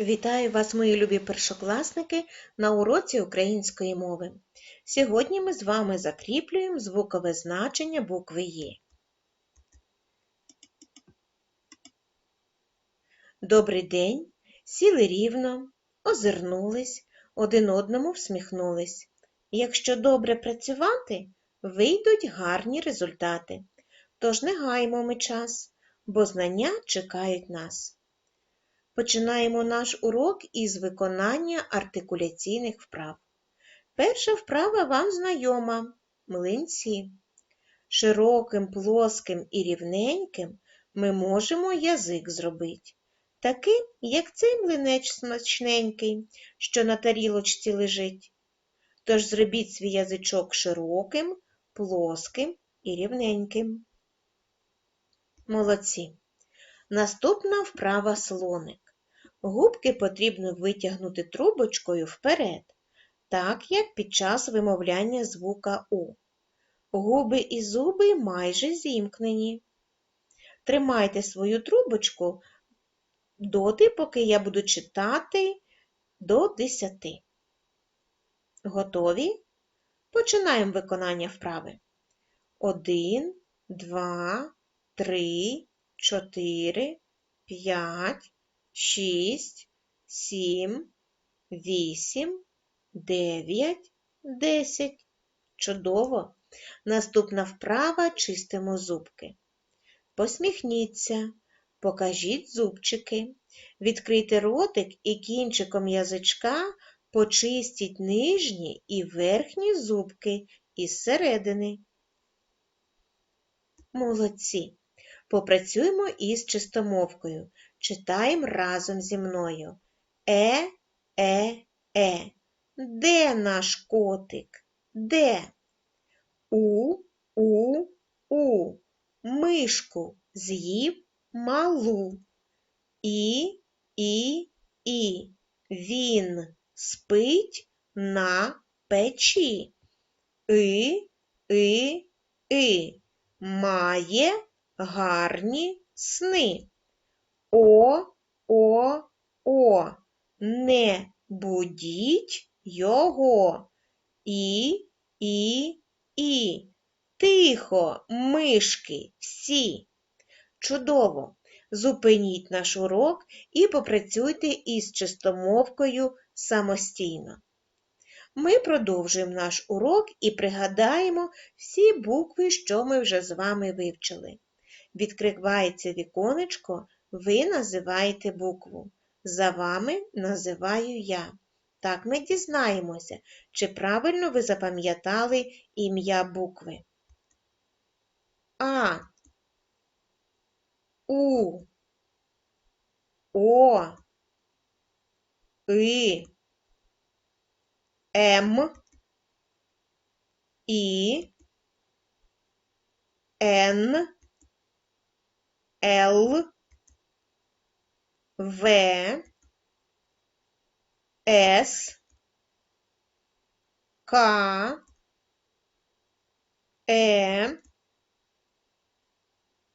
Вітаю вас, мої любі першокласники, на уроці української мови. Сьогодні ми з вами закріплюємо звукове значення букви Є. Добрий день, сіли рівно, озирнулись, один одному всміхнулись. Якщо добре працювати, вийдуть гарні результати. Тож не гаймо ми час, бо знання чекають нас. Починаємо наш урок із виконання артикуляційних вправ. Перша вправа вам знайома млинці. Широким, плоским і рівненьким ми можемо язик зробити, таким, як цей млинець смачненький, що на тарілочці лежить. Тож зробіть свій язичок широким, плоским і рівненьким. Молодці. Наступна вправа слоник. Губки потрібно витягнути трубочкою вперед, так як під час вимовляння звука У. Губи і зуби майже зімкнені. Тримайте свою трубочку доти, поки я буду читати до 10. Готові? Починаємо виконання вправи. 1, 2, 3, 4, 5, шість, сім, вісім, дев'ять, десять. Чудово! Наступна вправа чистимо зубки. Посміхніться, покажіть зубчики, відкрийте ротик і кінчиком язичка почистіть нижні і верхні зубки із середини. Молодці! Попрацюємо із чистомовкою. Читаємо разом зі мною. Е, е, е. Де наш котик? Де? У, у, у. Мишку з'їв малу. І, і, і. Він спить на печі. И, и, и. Має гарні сни. О, о, о, не будіть його. І, і, і. Тихо, мишки, всі. Чудово! Зупиніть наш урок і попрацюйте із чистомовкою самостійно. Ми продовжуємо наш урок і пригадаємо всі букви, що ми вже з вами вивчили. Відкривається віконечко ви називаєте букву. За вами називаю я. Так ми дізнаємося, чи правильно ви запам'ятали ім'я букви. А, У, О, И, М, І, Н, Л, В, С, К, Е,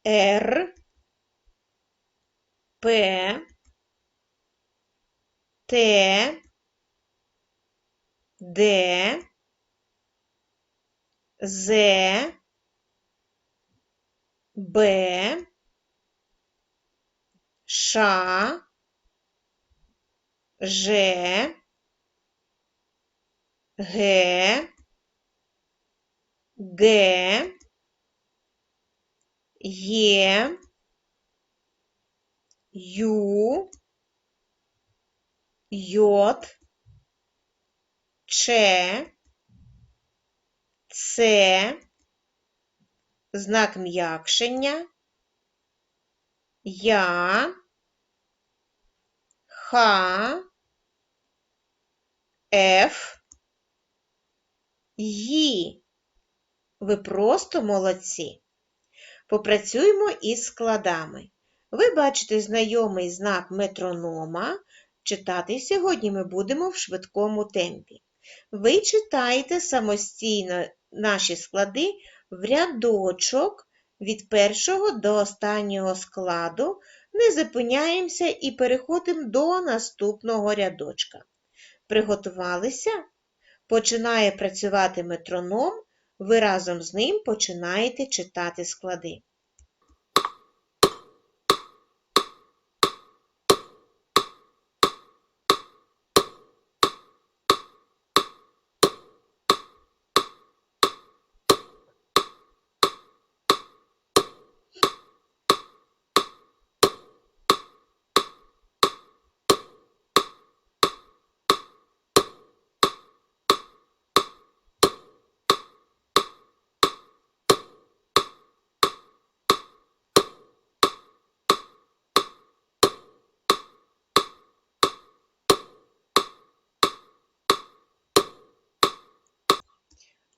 Р, П, Т, Д, З, Б, Ш, Ж, Г, Г, Є, Ю, Йот, Ч, Це, знак м'якшення, Я, Х, Ф. Ви просто молодці. Попрацюємо із складами. Ви бачите знайомий знак метронома. Читати сьогодні ми будемо в швидкому темпі. Ви читаєте самостійно наші склади в рядочок від першого до останнього складу Не зупиняємося і переходимо до наступного рядочка. Приготувалися? Починає працювати метроном, ви разом з ним починаєте читати склади.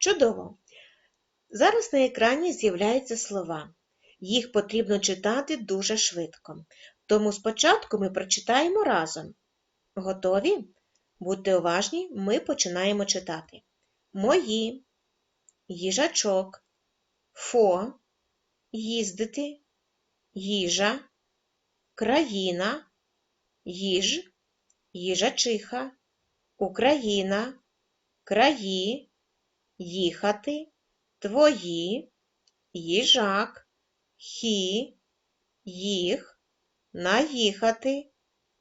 Чудово! Зараз на екрані з'являються слова. Їх потрібно читати дуже швидко. Тому спочатку ми прочитаємо разом. Готові? Будьте уважні, ми починаємо читати. Мої, їжачок, фо, їздити, їжа, країна, їж, їжачиха, Україна, краї їхати, твої, їжак, хі, їх, наїхати,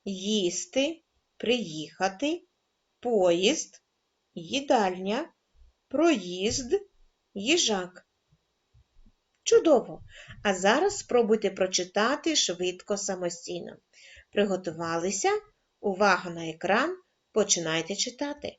їсти, приїхати, поїзд, їдальня, проїзд, їжак. Чудово! А зараз спробуйте прочитати швидко самостійно. Приготувалися? Увага на екран. Починайте читати.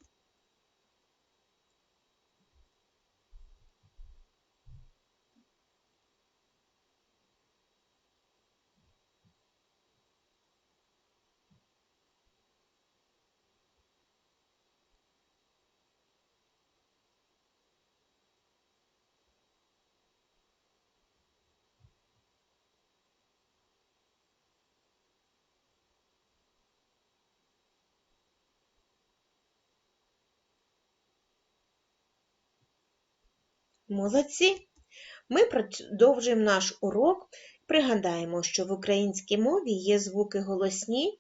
Молодці! Ми продовжуємо наш урок. Пригадаємо, що в українській мові є звуки голосні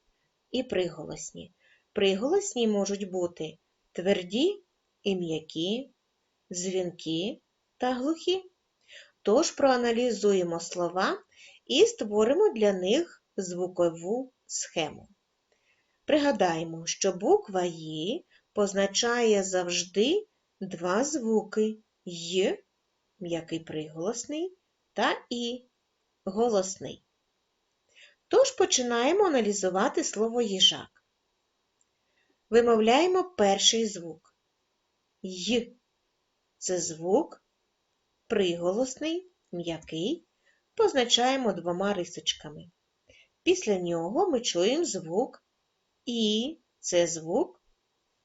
і приголосні. Приголосні можуть бути тверді і м'які, дзвінкі та глухі. Тож проаналізуємо слова і створимо для них звукову схему. Пригадаємо, що буква «Ї» позначає завжди два звуки й м'який приголосний та і голосний. Тож починаємо аналізувати слово їжак. Вимовляємо перший звук. Й це звук приголосний, м'який, позначаємо двома рисочками. Після нього ми чуємо звук І це звук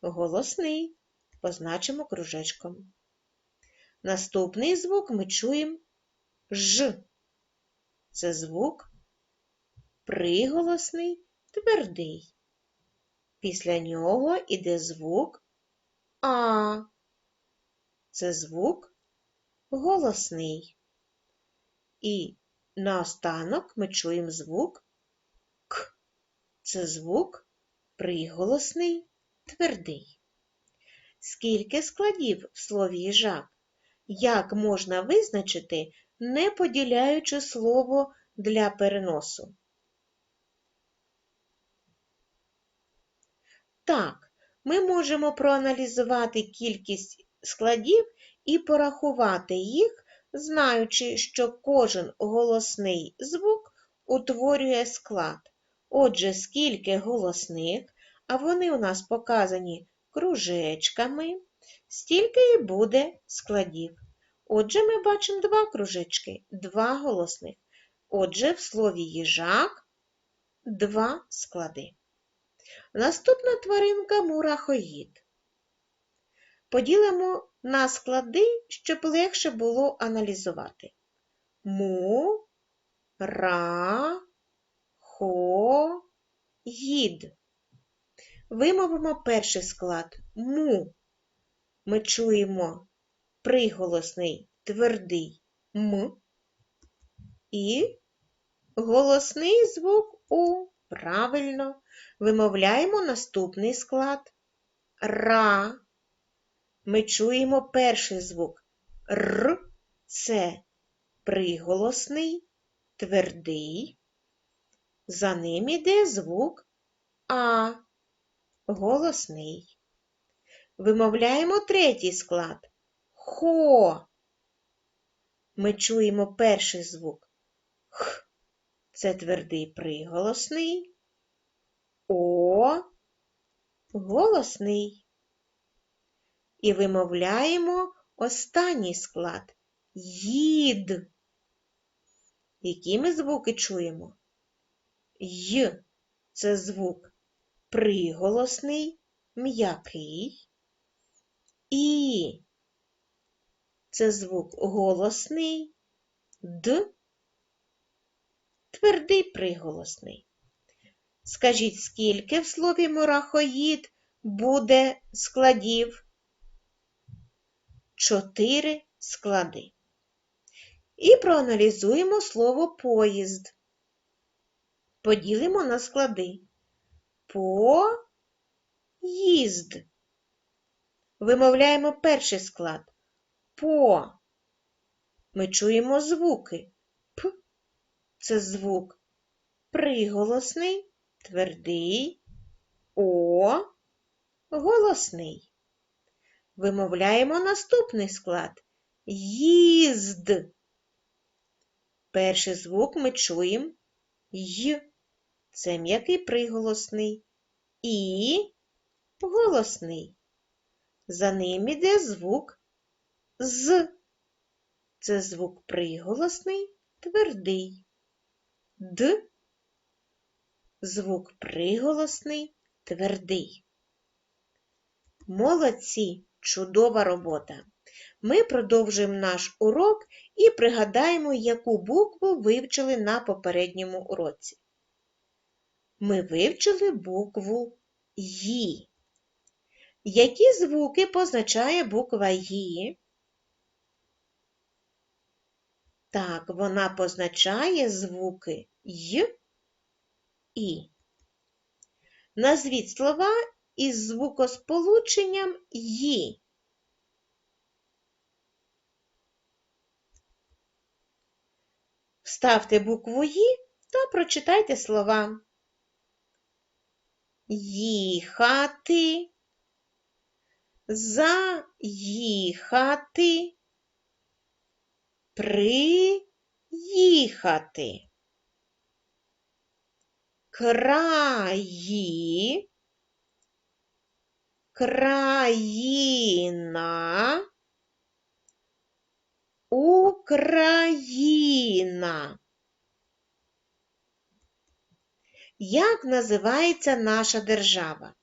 голосний, позначимо кружечком. Наступний звук ми чуємо Ж. Це звук приголосний, твердий. Після нього йде звук А. Це звук голосний. І наостанок ми чуємо звук К. Це звук приголосний, твердий. Скільки складів в слові їжак? Як можна визначити, не поділяючи слово для переносу? Так, ми можемо проаналізувати кількість складів і порахувати їх, знаючи, що кожен голосний звук утворює склад. Отже, скільки голосних, а вони у нас показані кружечками, стільки і буде складів. Отже, ми бачимо два кружечки, два голосних. Отже, в слові їжак два склади. Наступна тваринка мурахоїд. Поділимо на склади, щоб легше було аналізувати. Му, ра, хо, їд. Вимовимо перший склад му. Ми чуємо приголосний твердий М і Голосний звук У. Правильно. Вимовляємо наступний склад. Ра. Ми чуємо перший звук. Р це приголосний, твердий. За ним іде звук А. Голосний. Вимовляємо третій склад. Хо. Ми чуємо перший звук. Х. Це твердий приголосний. О. Голосний. І вимовляємо останній склад. Їд. Які ми звуки чуємо? Й це звук приголосний, м'який. І це звук голосний, Д твердий приголосний. Скажіть, скільки в слові мурахоїд буде складів? Чотири склади. І проаналізуємо слово поїзд. Поділимо на склади. Поїзд. Вимовляємо перший склад. По. Ми чуємо звуки. П це звук приголосний, твердий, О голосний. Вимовляємо наступний склад. Їзд. Перший звук ми чуємо й. Це м'який приголосний. І голосний. За ним іде звук з. Це звук приголосний, твердий. Д. Звук приголосний, твердий. Молодці! Чудова робота! Ми продовжуємо наш урок і пригадаємо, яку букву вивчили на попередньому уроці. Ми вивчили букву Ї. Які звуки позначає буква Ї? Так, вона позначає звуки Й І. Назвіть слова із звукосполученням Ї. Вставте букву «Ї» та прочитайте слова. Їхати, заїхати, приїхати. Краї, країна, Україна. Як називається наша держава?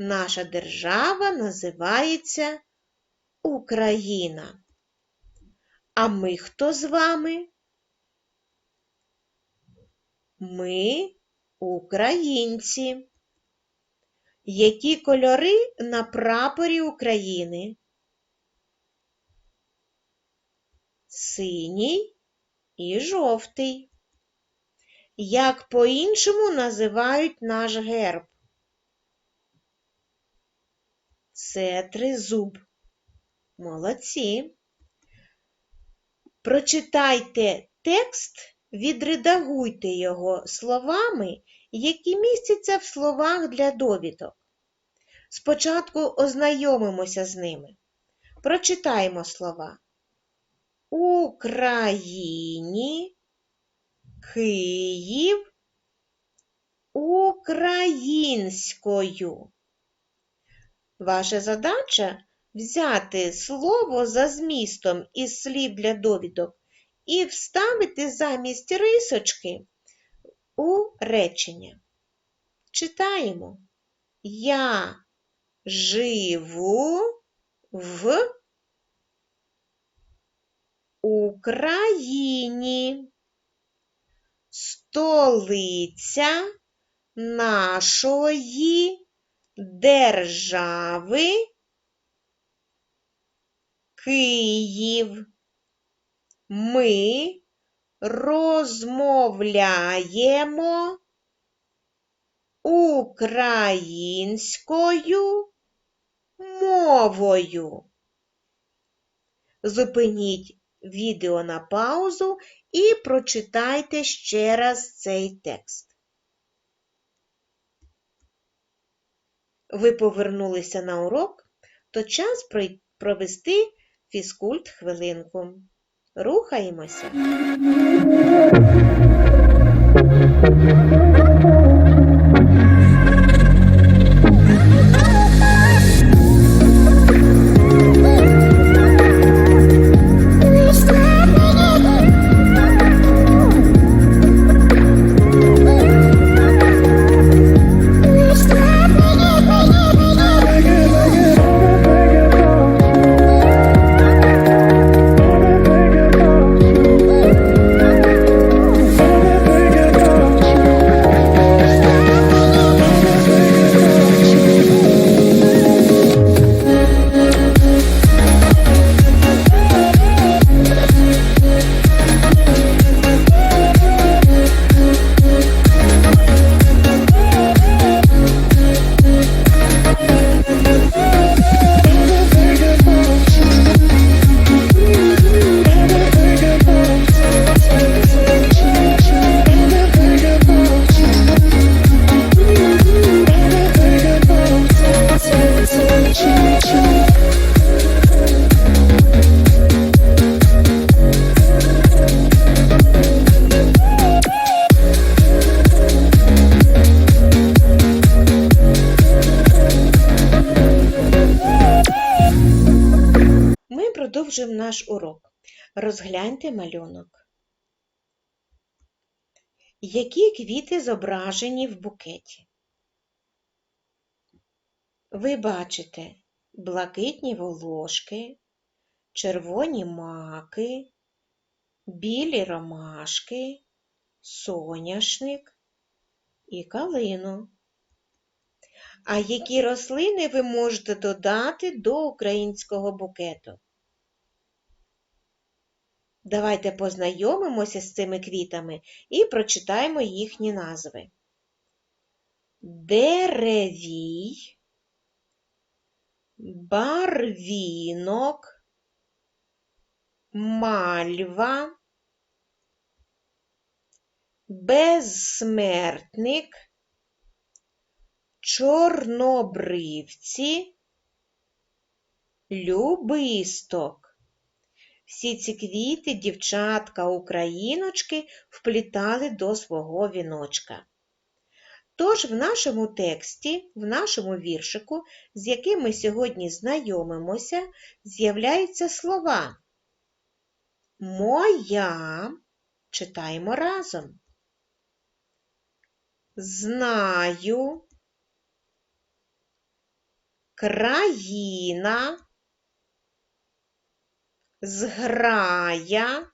Наша держава називається Україна. А ми хто з вами? Ми українці. Які кольори на прапорі України? Синій і жовтий. Як по-іншому називають наш герб? Це тризуб. Молодці. Прочитайте текст, відредагуйте його словами, які містяться в словах для довідок. Спочатку ознайомимося з ними. Прочитаємо слова. Україні, Київ, українською. Ваша задача взяти слово за змістом із слів для довідок і вставити замість рисочки у речення. Читаємо. Я живу в Україні. Столиця нашої держави Київ. ми розмовляємо українською мовою. Зупиніть відео на паузу і прочитайте ще раз цей текст. Ви повернулися на урок, то час провести фізкульт хвилинку. Рухаємося. Наш урок. Розгляньте малюнок. Які квіти зображені в букеті? Ви бачите блакитні волошки, червоні маки, білі ромашки, соняшник і калину. А які рослини ви можете додати до українського букету? Давайте познайомимося з цими квітами і прочитаємо їхні назви. Деревій, барвінок, мальва, безсмертник, чорнобривці, любисток. Всі ці квіти дівчатка-україночки вплітали до свого віночка. Тож в нашому тексті, в нашому віршику, з яким ми сьогодні знайомимося, з'являються слова Моя. Читаємо разом. Знаю. Країна. Зграя.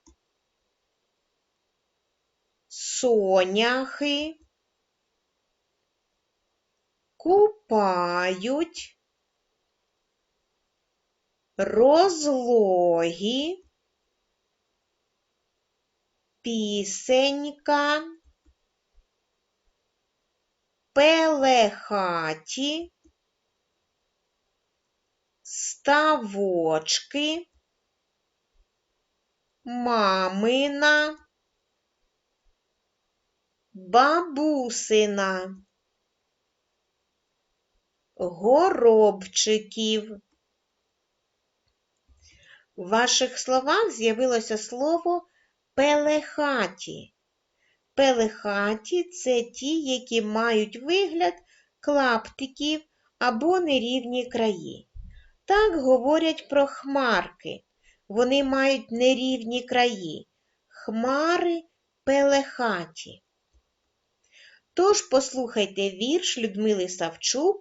Соняхи. Купають. Розлогі. Пісенька. Пелехаті. Ставочки. Мамина. Бабусина. Горобчиків. В ваших словах з'явилося слово пелехаті. Пелехаті це ті, які мають вигляд клаптиків або нерівні краї. Так говорять про хмарки. Вони мають нерівні краї. Хмари пелехаті. Тож послухайте вірш Людмили Савчук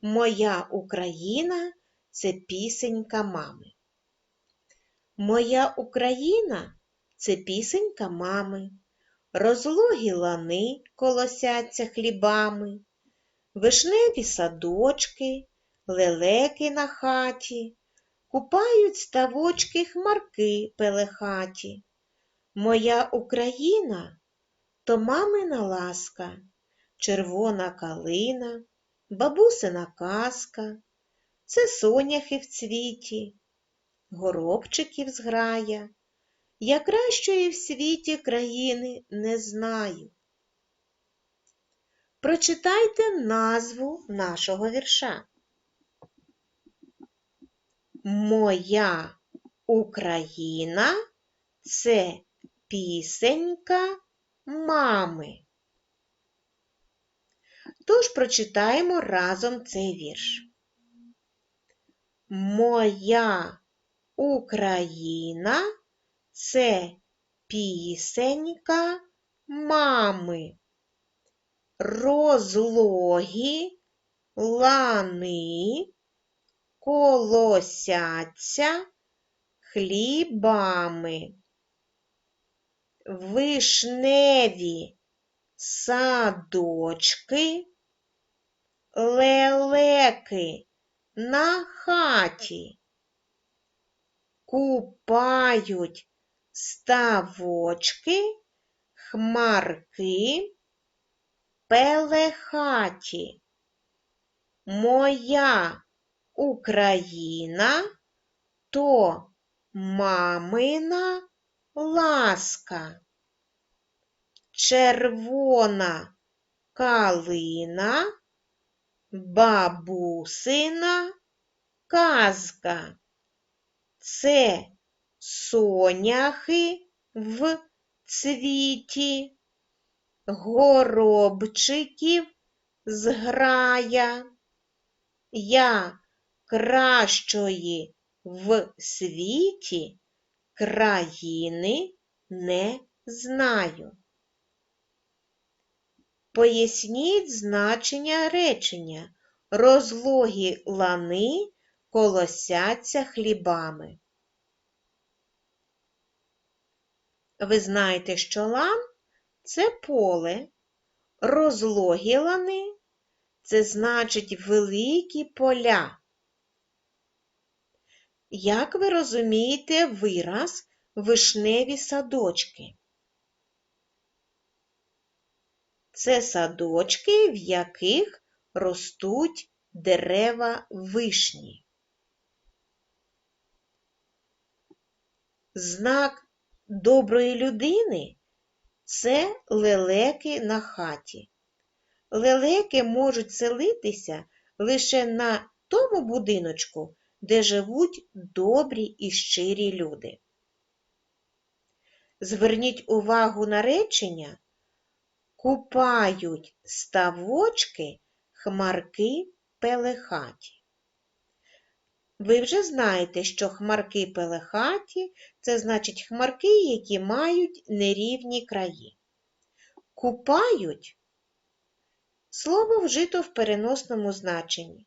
Моя Україна це пісенька мами. Моя Україна це пісенька мами. Розлогі лани колосяться хлібами, вишневі садочки, лелеки на хаті, купають ставочки хмарки пелехаті. Моя Україна то мамина ласка, червона калина, бабусина казка, це соняхи в цвіті, горобчиків зграя. Я кращої в світі країни не знаю. Прочитайте назву нашого вірша. Моя Україна це пісенька мами. Тож прочитаємо разом цей вірш. Моя Україна це пісенька мами. Розлогі лани колосяться хлібами. Вишневі садочки, лелеки на хаті, купають ставочки, хмарки, пелехаті. Моя Україна то мамина ласка. Червона калина, бабусина казка. Це соняхи в цвіті, горобчиків зграя. Я кращої в світі країни не знаю. Поясніть значення речення. Розлогі лани колосяться хлібами. Ви знаєте, що лан це поле, розлогі лани це значить великі поля. Як ви розумієте вираз вишневі садочки? Це садочки, в яких ростуть дерева вишні. Знак доброї людини це лелеки на хаті. Лелеки можуть селитися лише на тому будиночку, де живуть добрі і щирі люди. Зверніть увагу на речення купають ставочки хмарки пелехаті. Ви вже знаєте, що хмарки пелехаті це значить хмарки, які мають нерівні краї. Купають слово вжито в переносному значенні,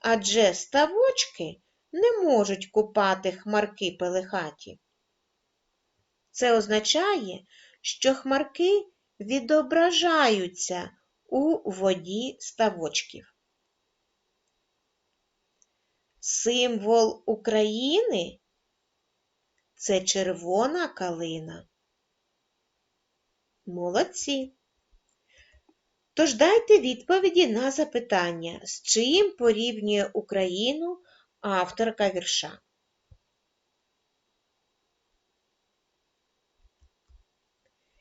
адже ставочки не можуть купати хмарки пелехаті. Це означає, що хмарки відображаються у воді ставочків. Символ України це червона калина. Молодці. Тож дайте відповіді на запитання, з чим порівнює Україну авторка вірша.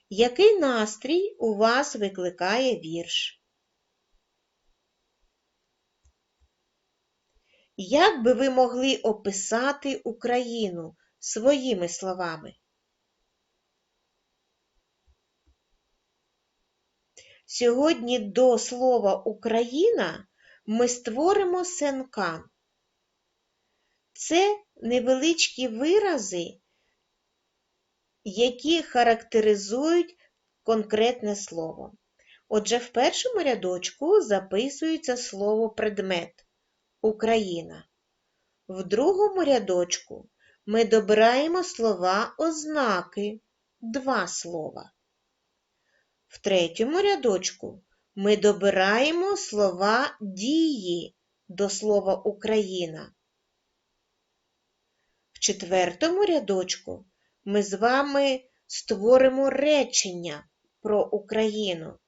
Який настрій у вас викликає вірш? Як би ви могли описати Україну своїми словами? Сьогодні до слова Україна ми створимо сенкан. Це невеличкі вирази, які характеризують конкретне слово. Отже, в першому рядочку записується слово предмет Україна. В другому рядочку ми добираємо слова ознаки два слова. В третьому рядочку ми добираємо слова дії до слова Україна. В четвертому рядочку ми з вами створимо речення про Україну.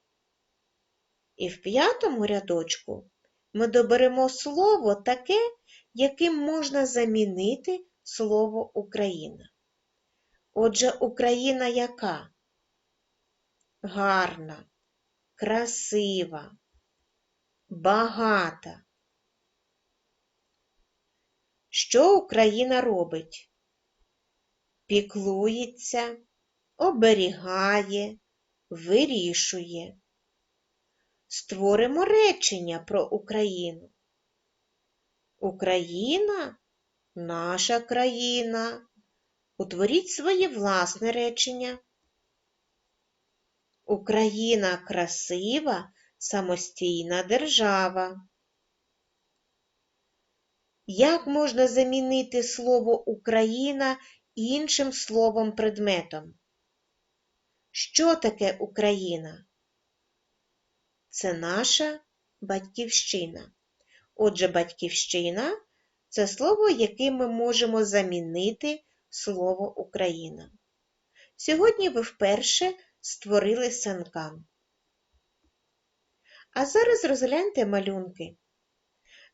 І в п'ятому рядочку ми доберемо слово таке, яким можна замінити слово Україна. Отже, Україна яка? Гарна, красива, багата. Що Україна робить? Піклується, оберігає, вирішує. Створимо речення про Україну. Україна наша країна. Утворіть своє власне речення. Україна красива, самостійна держава. Як можна замінити слово Україна іншим словом предметом? Що таке Україна? Це наша батьківщина. Отже, батьківщина це слово, яким ми можемо замінити слово Україна. Сьогодні ви вперше створили санкан. А зараз розгляньте малюнки.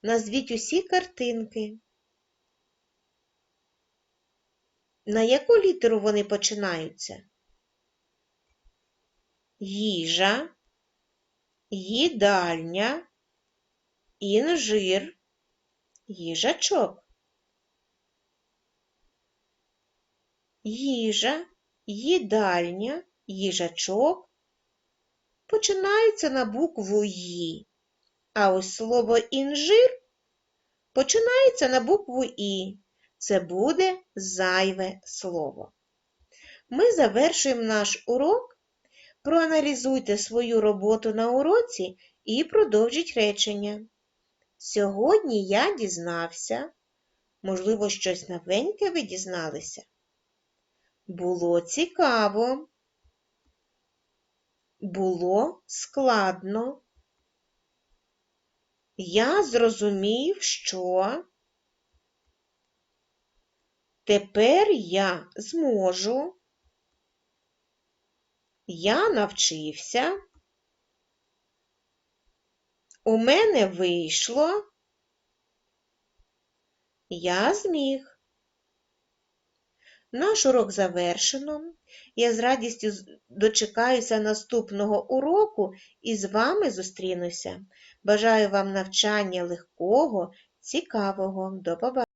Назвіть усі картинки. На яку літеру вони починаються? Їжа, їдальня, інжир, їжачок. Їжа, їдальня, їжачок починаються на букву «Ї», а ось слово інжир починається на букву І. Це буде зайве слово. Ми завершуємо наш урок. Проаналізуйте свою роботу на уроці і продовжіть речення. Сьогодні я дізнався, можливо, щось новеньке ви дізналися. Було цікаво. Було складно. Я зрозумів, що тепер я зможу. Я навчився. У мене вийшло. Я зміг. Наш урок завершено. Я з радістю дочекаюся наступного уроку і з вами зустрінуся. Бажаю вам навчання легкого, цікавого. До побачення!